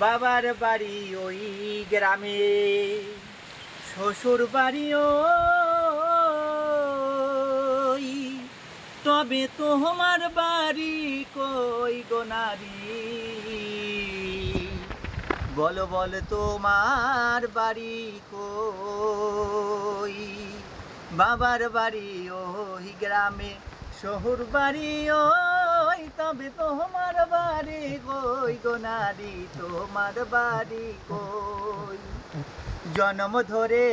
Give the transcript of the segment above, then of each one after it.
বাবার বাড়ি ওই গ্রামে, শ্বশুর বাড়ি ওই। তবে তোমার বাড়ি কই গো বল বল, তোমার বাড়ি কই? বাবার বাড়ি ওই গ্রামে শহর বাড়ি ওই তবে তোমার বাড়ি কই গো নারী, তোমার বাড়ি কই? জন্ম ধরে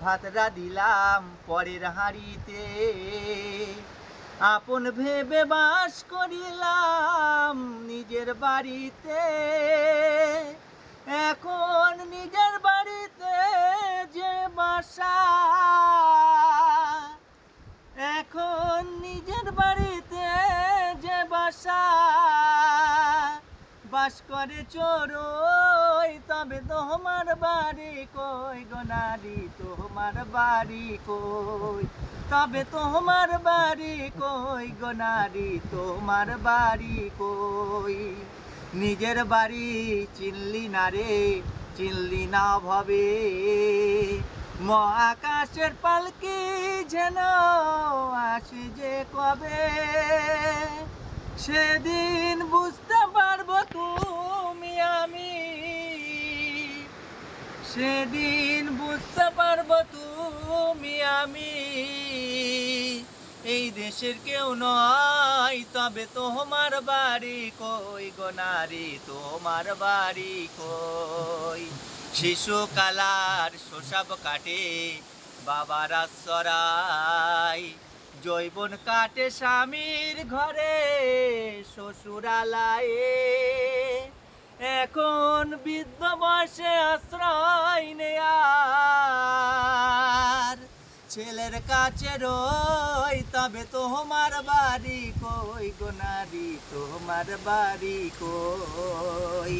ভাতরা দিলাম পরের হাঁড়িতে। আপন ভেবে বাস করিলাম নিজের বাড়িতে। এখন বাস করে চোরই, তবে তোমার বাড়ি কই গোনারি তোমার বাড়ি কই? তবে তোমার বাড়ি কই গোনারি তোমার বাড়ি কই? নিজের বাড়ি চিনলি না রে, চিনলি না ভাবে। মহাকাশের পালকি যেন আসে যে কবে, সেদিন বুঝতে সেদিন বুঝতে পারব তুমি আমি। এই দেশের কেউ নয়, তবে তোমার বাড়ি কই গো নারী? তোমার বাড়ি কই? শিশুকালার শোষাব কাটে বাবার আশ্রয়। জৈবন কাটে স্বামীর ঘরে, শ্বশুরালায়ে। এখন বৃদ্ধ বয়সে আশ্রয় নেয়ার? ছেলের কাছে রই, তবে তোমার বাড়ি কই গো নারী? তোমার বাড়ি কই?